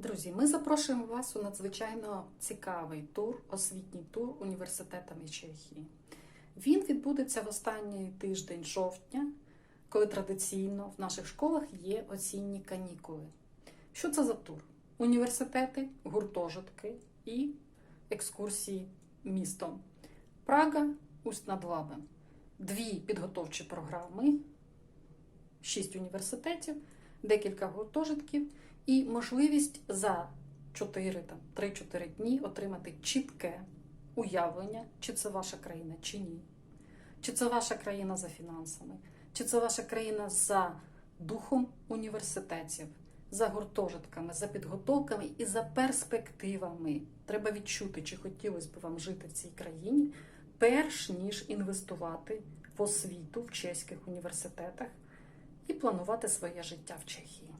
Друзі, ми запрошуємо вас у надзвичайно цікавий тур, освітній тур університетами Чехії. Він відбудеться в останній тиждень жовтня, коли традиційно в наших школах є осінні канікули. Що це за тур? Університети, гуртожитки і екскурсії містом. Прага, Усть над Лабем. Дві підготовчі програми, шість університетів, декілька гуртожитків і можливість за 4-3-4 дні отримати чітке уявлення, чи це ваша країна, чи ні. Чи це ваша країна за фінансами, чи це ваша країна за духом університетів, за гуртожитками, за підготовками і за перспективами. Треба відчути, чи хотілося б вам жити в цій країні, перш ніж інвестувати в освіту в чеських університетах і планувати своє життя в Чехії.